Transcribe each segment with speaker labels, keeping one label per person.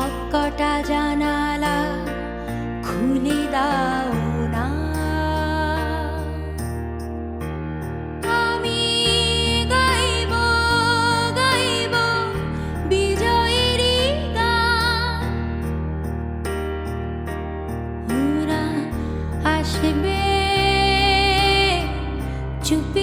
Speaker 1: সব কটা জানালা খুলে দাও না। আমি গাইব গাইব বিজয়েরই গান। ওরা আসবে চুপি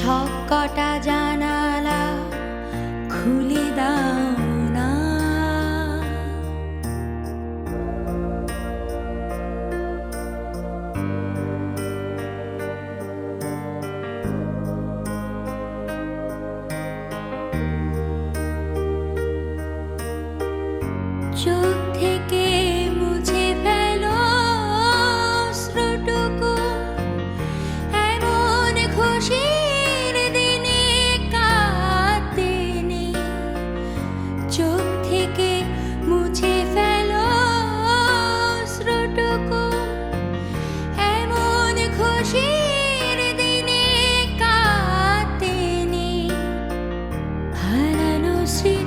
Speaker 1: সবকটা জানালা খুলে দাও না। চোখ see.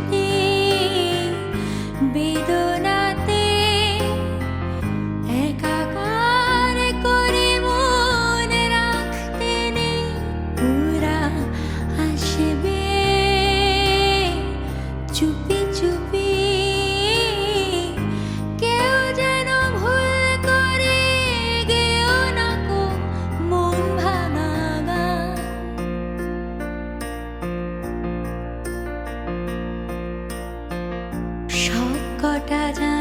Speaker 1: 바다